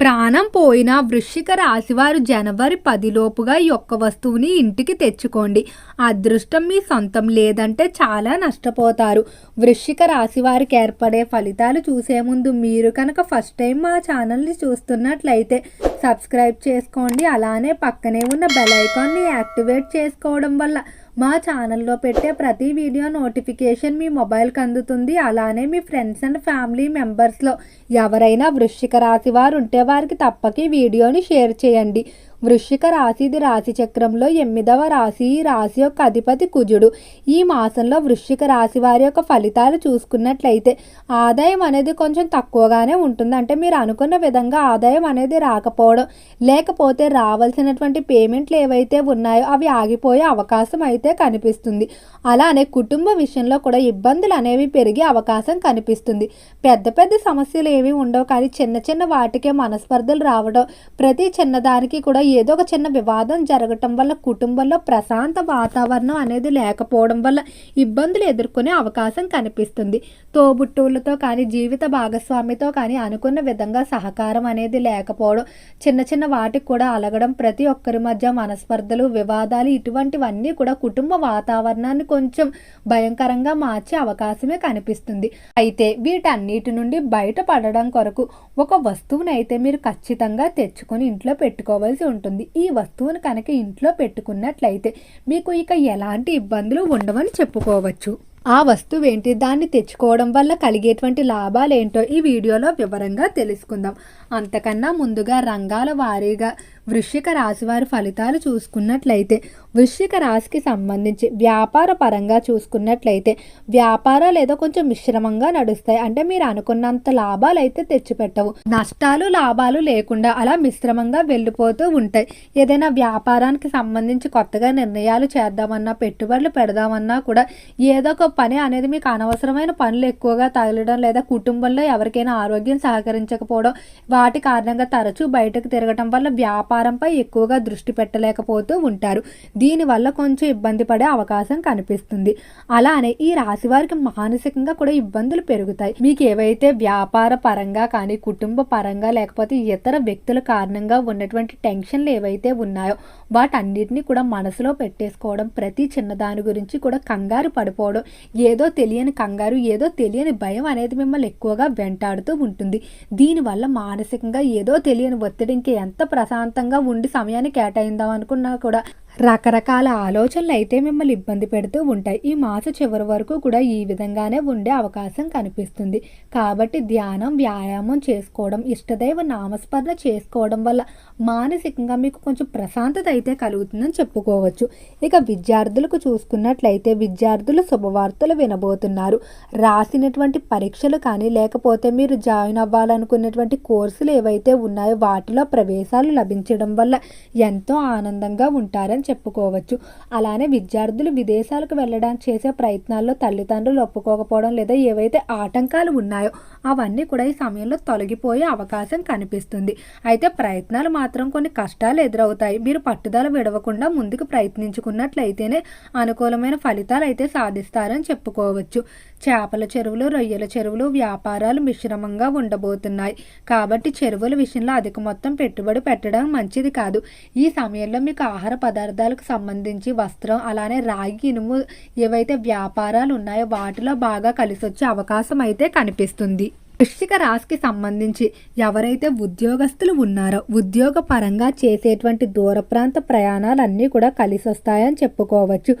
ప్రాణం పోయిన వృశ్చిక రాశివారు జనవరి పదిలోపుగా ఈ ఒక్క వస్తువుని ఇంటికి తెచ్చుకోండి. అదృష్టం మీ సొంతం లేదంటే చాలా నష్టపోతారు. వృశ్చిక రాశి వారికి ఏర్పడే ఫలితాలు చూసే ముందు మీరు కనుక ఫస్ట్ టైం మా ఛానల్ని చూస్తున్నట్లయితే సబ్స్క్రైబ్ చేసుకోండి. అలానే పక్కనే ఉన్న బెల్ ఐకాన్ని యాక్టివేట్ చేసుకోవడం వల్ల మా ఛానల్లో పెట్టే ప్రతి వీడియో నోటిఫికేషన్ మీ మొబైల్కి అందుతుంది. అలానే మీ ఫ్రెండ్స్ అండ్ ఫ్యామిలీ మెంబర్స్లో ఎవరైనా వృశ్చిక రాశి వారు ఉంటే వారికి తప్పక ఈ వీడియోని షేర్ చేయండి. వృశ్చిక రాశిది రాశి చక్రంలో ఎనిమిదవ రాశి ఈ రాశి యొక్క అధిపతి కుజుడు. ఈ మాసంలో వృశ్చిక రాశి వారి యొక్క ఫలితాలు చూసుకున్నట్లయితే ఆదాయం అనేది కొంచెం తక్కువగానే ఉంటుంది. అంటే మీరు అనుకున్న విధంగా ఆదాయం అనేది రాకపోవడం లేకపోతే రావాల్సినటువంటి పేమెంట్లు ఏవైతే ఉన్నాయో అవి ఆగిపోయే అవకాశం అయితే కనిపిస్తుంది. అలానే కుటుంబ విషయంలో కూడా ఇబ్బందులు అనేవి పెరిగే అవకాశం కనిపిస్తుంది. పెద్ద పెద్ద సమస్యలు ఏవి ఉండవు. కానీ చిన్న చిన్న వాటికే మనస్పర్ధలు రావడం ప్రతి చిన్నదానికి కూడా ఏదో ఒక చిన్న వివాదం జరగటం వల్ల కుటుంబంలో ప్రశాంత వాతావరణం అనేది లేకపోవడం వల్ల ఇబ్బందులు ఎదుర్కొనే అవకాశం కనిపిస్తుంది. తోబుట్టువులతో కానీ జీవిత భాగస్వామితో కానీ అనుకున్న విధంగా సహకారం అనేది లేకపోవడం చిన్న చిన్న వాటికి కూడా అలగడం ప్రతి ఒక్కరి మధ్య మనస్పర్ధలు వివాదాలు ఇటువంటివన్నీ కూడా కుటుంబ వాతావరణాన్ని కొంచెం భయంకరంగా మార్చే అవకాశమే కనిపిస్తుంది. అయితే వీటన్నిటి నుండి బయటపడడం కొరకు ఒక వస్తువునైతే మీరు ఖచ్చితంగా తెచ్చుకొని ఇంట్లో పెట్టుకోవాల్సి ఉంటుంది. ఉంటుంది. ఈ వస్తువును కనుక ఇంట్లో పెట్టుకున్నట్లయితే మీకు ఇక ఎలాంటి ఇబ్బందులు ఉండవని చెప్పుకోవచ్చు. ఆ వస్తువు ఏంటి? దాన్ని తెచ్చుకోవడం వల్ల కలిగేటువంటి లాభాలు ఏంటో ఈ వీడియోలో వివరంగా తెలుసుకుందాం. అంతకన్నా ముందుగా రంగాల వారీగా వృశ్చిక రాశి వారి ఫలితాలు చూసుకున్నట్లయితే వృశ్చిక రాశికి సంబంధించి వ్యాపార పరంగా చూసుకున్నట్లయితే వ్యాపారాలు ఏదో కొంచెం మిశ్రమంగా నడుస్తాయి. అంటే మీరు అనుకున్నంత లాభాలు అయితే తెచ్చిపెట్టవు. నష్టాలు లాభాలు లేకుండా అలా మిశ్రమంగా వెళ్ళిపోతూ ఉంటాయి. ఏదైనా వ్యాపారానికి సంబంధించి కొత్తగా నిర్ణయాలు చేద్దామన్నా పెట్టుబడులు పెడదామన్నా కూడా ఏదో ఒక పని అనేది మీకు అనవసరమైన పనులు ఎక్కువగా తగలడం లేదా కుటుంబంలో ఎవరికైనా ఆరోగ్యం సహకరించకపోవడం వాటి కారణంగా తరచూ బయటకు తిరగటం వల్ల వ్యాపారంపై ఎక్కువగా దృష్టి పెట్టలేకపోతూ ఉంటారు. దీనివల్ల కొంచెం ఇబ్బంది పడే అవకాశం కనిపిస్తుంది. అలానే ఈ రాశి వారికి మానసికంగా కూడా ఇబ్బందులు పెరుగుతాయి. మీకు ఏవైతే వ్యాపార పరంగా కానీ కుటుంబ పరంగా లేకపోతే ఇతర వ్యక్తుల కారణంగా ఉన్నటువంటి టెన్షన్లు ఏవైతే ఉన్నాయో వాటన్నిటిని కూడా మనసులో పెట్టేసుకోవడం ప్రతి చిన్నదాని గురించి కూడా కంగారు పడిపోవడం ఏదో తెలియని కంగారు ఏదో తెలియని భయం అనేది మిమ్మల్ని ఎక్కువగా వెంటాడుతూ ఉంటుంది. దీనివల్ల మానసికంగా ఏదో తెలియని ఒత్తిడి ఇంకా ఎంత ప్రశాంతంగా ఉండి సమయాన్ని కేటాయిందాం అనుకున్నా కూడా రకరకాల ఆలోచనలు అయితే మిమ్మల్ని ఇబ్బంది పెడుతూ ఉంటాయి. ఈ మాస చివరి వరకు కూడా ఈ విధంగానే ఉండే అవకాశం కనిపిస్తుంది. కాబట్టి ధ్యానం వ్యాయామం చేసుకోవడం ఇష్టదైవ నామస్మరణ చేసుకోవడం వల్ల మానసికంగా మీకు కొంచెం ప్రశాంతత అయితే కలుగుతుందని చెప్పుకోవచ్చు. ఇక విద్యార్థులకు చూసుకున్నట్లయితే విద్యార్థులు శుభవార్తలు వినబోతున్నారు. రాసినటువంటి పరీక్షలు కానీ లేకపోతే మీరు జాయిన్ అవ్వాలనుకున్నటువంటి కోర్సులు ఏవైతే ఉన్నాయో వాటిలో ప్రవేశాలు లభించడం వల్ల ఎంతో ఆనందంగా ఉంటారని చెప్పుకోవచ్చు. అలానే విద్యార్థులు విదేశాలకు వెళ్ళడానికి చేసే ప్రయత్నాల్లో తల్లిదండ్రులు ఒప్పుకోకపోవడం లేదా ఏవైతే ఆటంకాలు ఉన్నాయో అవన్నీ కూడా ఈ సమయంలో తొలగిపోయే అవకాశం కనిపిస్తుంది. అయితే ప్రయత్నాలు మాత్రం కొన్ని కష్టాలు ఎదురవుతాయి. మీరు పట్టుదల విడవకుండా ముందుకు ప్రయత్నించుకున్నట్లయితేనే అనుకూలమైన ఫలితాలు అయితే సాధిస్తారని చెప్పుకోవచ్చు. చేపల చెరువులు రొయ్యల చెరువులు వ్యాపారాలు మిశ్రమంగా ఉండబోతున్నాయి. కాబట్టి చెరువుల విషయంలో అధిక మొత్తం పెట్టుబడి పెట్టడం మంచిది కాదు. ఈ సమయంలో మీకు ఆహార పదార్థాలు పదార్థాలకు సంబంధించి వస్త్రం అలానే రాగి ఇనుము ఏవైతే వ్యాపారాలు ఉన్నాయో వాటిలో బాగా కలిసొచ్చే అవకాశం అయితే కనిపిస్తుంది. వృశ్చిక రాశికి సంబంధించి ఎవరైతే ఉద్యోగస్తులు ఉన్నారో ఉద్యోగ పరంగా చేసేటువంటి దూర ప్రాంత ప్రయాణాలన్నీ కూడా కలిసి వస్తాయని చెప్పుకోవచ్చు.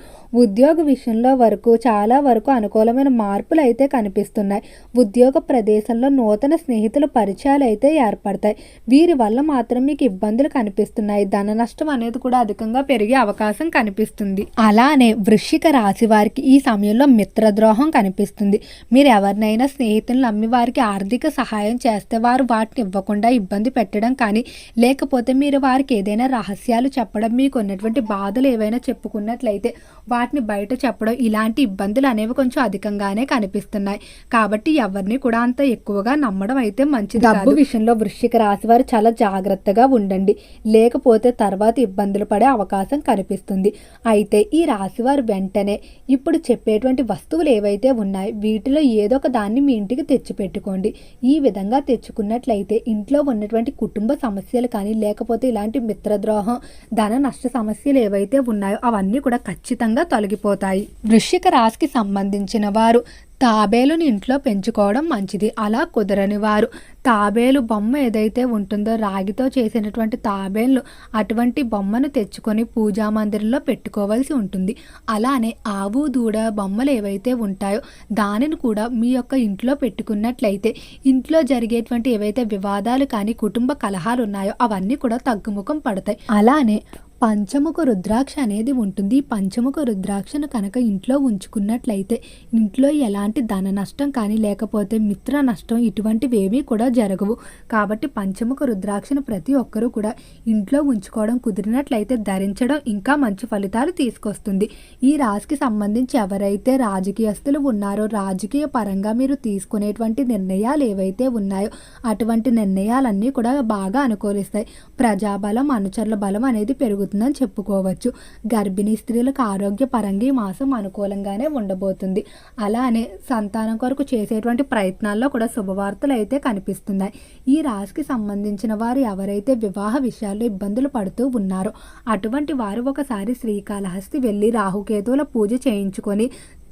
ఉద్యోగ విషయంలో వరకు చాలా వరకు అనుకూలమైన మార్పులు అయితే కనిపిస్తున్నాయి. ఉద్యోగ ప్రదేశంలో నూతన స్నేహితుల పరిచయాలు అయితే ఏర్పడతాయి. వీరి వల్ల మాత్రం మీకు ఇబ్బందులు కనిపిస్తున్నాయి. ధన నష్టం అనేది కూడా అధికంగా పెరిగే అవకాశం కనిపిస్తుంది. అలానే వృశ్చిక రాశి వారికి ఈ సమయంలో మిత్రద్రోహం కనిపిస్తుంది. మీరు ఎవరినైనా స్నేహితులను నమ్మి వారికి ఆర్థిక సహాయం చేస్తే వారు వాటిని ఇవ్వకుండా ఇబ్బంది పెట్టడం కానీ లేకపోతే మీరు వారికి ఏదైనా రహస్యాలు చెప్పడం మీకు ఉన్నటువంటి బాధలు ఏవైనా చెప్పుకున్నట్లయితే వాటిని బయట చెప్పడం ఇలాంటి ఇబ్బందులు అనేవి కొంచెం అధికంగానే కనిపిస్తున్నాయి. కాబట్టి ఎవరిని కూడా అంత ఎక్కువగా నమ్మడం అయితే మంచిది డబ్బు విషయంలో వృశ్చిక రాశి వారు చాలా జాగ్రత్తగా ఉండండి. లేకపోతే తర్వాత ఇబ్బందులు పడే అవకాశం కనిపిస్తుంది. అయితే ఈ రాశి వారు వెంటనే ఇప్పుడు చెప్పేటువంటి వస్తువులు ఏవైతే ఉన్నాయో వీటిలో ఏదో ఒక దాన్ని మీ ఇంటికి తెచ్చిపెట్టుకోండి. తెచ్చుకోండి ఈ విధంగా తెచ్చుకున్నట్లయితే ఇంట్లో ఉన్నటువంటి కుటుంబ సమస్యలు కానీ లేకపోతే ఇలాంటి మిత్రద్రోహం ధన నష్ట సమస్యలు ఏవైతే ఉన్నాయో అవన్నీ కూడా ఖచ్చితంగా తొలగిపోతాయి. వృశ్చిక రాశికి సంబంధించిన వారు తాబేలుని ఇంట్లో పెంచుకోవడం మంచిది. అలా కుదరని వారు తాబేలు బొమ్మ ఏదైతే ఉంటుందో రాగితో చేసినటువంటి తాబేలు అటువంటి బొమ్మను తెచ్చుకొని పూజా మందిరంలో పెట్టుకోవాల్సి ఉంటుంది. అలానే ఆవు దూడ బొమ్మలు ఏవైతే ఉంటాయో దానిని కూడా మీ యొక్క ఇంట్లో పెట్టుకున్నట్లయితే ఇంట్లో జరిగేటువంటి ఏవైతే వివాదాలు కానీ కుటుంబ కలహాలు ఉన్నాయో అవన్నీ కూడా తగ్గుముఖం పడతాయి. అలానే పంచముఖ రుద్రాక్ష అనేది ఉంటుంది. పంచముఖ రుద్రాక్షను కనుక ఇంట్లో ఉంచుకున్నట్లయితే ఇంట్లో ఎలాంటి ధన నష్టం కానీ లేకపోతే మిత్ర నష్టం ఇటువంటివి ఏమీ కూడా జరగవు. కాబట్టి పంచముఖ రుద్రాక్షను ప్రతి ఒక్కరూ కూడా ఇంట్లో ఉంచుకోవడం కుదిరినట్లయితే ధరించడం ఇంకా మంచి ఫలితాలు తీసుకొస్తుంది. ఈ రాశికి సంబంధించి ఎవరైతే రాజకీయస్తులు ఉన్నారో రాజకీయ పరంగా మీరు తీసుకునేటువంటి నిర్ణయాలు ఏవైతే ఉన్నాయో అటువంటి నిర్ణయాలన్నీ కూడా బాగా అనుకూలిస్తాయి. ప్రజాబలం అనుచరుల బలం అనేది పెరుగుతుంది. పెరుగుతుందని చెప్పుకోవచ్చు. గర్భిణీ స్త్రీలకు ఆరోగ్యపరంగా ఈ మాసం అనుకూలంగానే ఉండబోతుంది. అలానే సంతానం కొరకు చేసేటువంటి ప్రయత్నాల్లో కూడా శుభవార్తలు అయితే కనిపిస్తున్నాయి. ఈ రాశికి సంబంధించిన వారు ఎవరైతే వివాహ విషయాల్లో ఇబ్బందులు పడుతూ ఉన్నారో అటువంటి వారు ఒకసారి శ్రీకాళహస్తి వెళ్ళి రాహుకేతువుల పూజ చేయించుకొని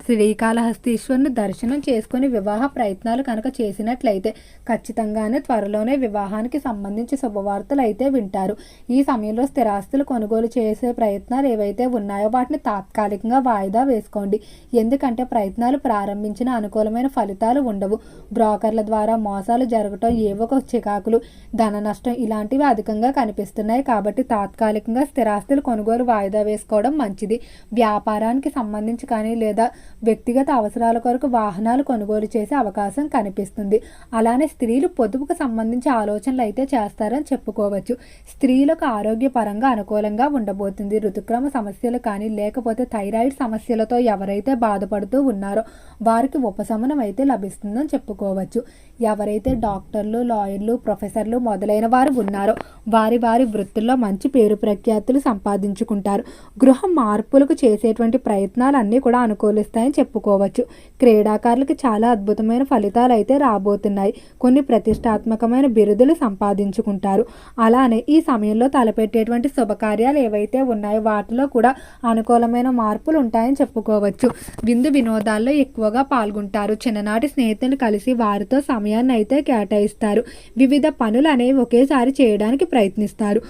శ్రీకాళహస్తీశ్వరుని దర్శనం చేసుకుని వివాహ ప్రయత్నాలు కనుక చేసినట్లయితే ఖచ్చితంగానే త్వరలోనే వివాహానికి సంబంధించి శుభవార్తలు అయితే వింటారు. ఈ సమయంలో స్థిరాస్తులు కొనుగోలు చేసే ప్రయత్నాలు ఏవైతే ఉన్నాయో వాటిని తాత్కాలికంగా వాయిదా వేసుకోండి. ఎందుకంటే ప్రయత్నాలు ప్రారంభించిన అనుకూలమైన ఫలితాలు ఉండవు. బ్రోకర్ల ద్వారా మోసాలు జరగటం ఏవో ఒక చికాకులు ధన నష్టం ఇలాంటివి అధికంగా కనిపిస్తున్నాయి కాబట్టి తాత్కాలికంగా స్థిరాస్తులు కొనుగోలు వాయిదా వేసుకోవడం మంచిది. వ్యాపారానికి సంబంధించి కానీ లేదా వ్యక్తిగత అవసరాల కొరకు వాహనాలు కొనుగోలు చేసే అవకాశం కనిపిస్తుంది. అలానే స్త్రీలు పొదుపుకు సంబంధించి ఆలోచనలు అయితే చేస్తారని చెప్పుకోవచ్చు. స్త్రీలకు ఆరోగ్యపరంగా అనుకూలంగా ఉండబోతుంది. ఋతుక్రమ సమస్యలు కానీ లేకపోతే థైరాయిడ్ సమస్యలతో ఎవరైతే బాధపడుతూ ఉన్నారో వారికి ఉపశమనం అయితే లభిస్తుందని చెప్పుకోవచ్చు. ఎవరైతే డాక్టర్లు లాయర్లు ప్రొఫెసర్లు మొదలైన వారు ఉన్నారో వారి వారి వృత్తుల్లో మంచి పేరు ప్రఖ్యాతులు సంపాదించుకుంటారు. గృహ మార్పులకు చేసేటువంటి ప్రయత్నాలు అన్నీ కూడా అనుకూలిస్తాయని చెప్పుకోవచ్చు. క్రీడాకారులకు చాలా అద్భుతమైన ఫలితాలు అయితే రాబోతున్నాయి. కొన్ని ప్రతిష్టాత్మకమైన బిరుదులు సంపాదించుకుంటారు. అలానే ఈ సమయంలో తలపెట్టేటువంటి శుభకార్యాలు ఏవైతే ఉన్నాయో వాటిలో కూడా అనుకూలమైన మార్పులు ఉంటాయని చెప్పుకోవచ్చు. విందు వినోదాల్లో ఎక్కువగా పాల్గొంటారు. చిన్ననాటి స్నేహితులు కలిసి వారితో సమయాన్ని అయితే కేటాయిస్తారు. వివిధ పనులు అనేవి ఒకేసారి చేయడానికి ప్రయత్నిస్తారు.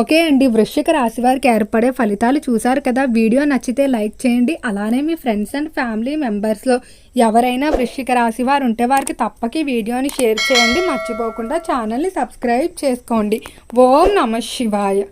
ఓకే అండి వృశ్చిక రాశి వారికి ఏర్పడే ఫలితాలు చూశారు కదా. వీడియో నచ్చితే లైక్ చేయండి. అలానే మీ ఫ్రెండ్స్ అండ్ ఫ్యామిలీ మెంబర్స్లో ఎవరైనా వృశ్చిక రాశి వారు ఉంటే వారికి తప్పక ఈ వీడియోని షేర్ చేయండి. మర్చిపోకుండా ఛానల్ని సబ్స్క్రైబ్ చేసుకోండి. ఓం నమ శివాయ.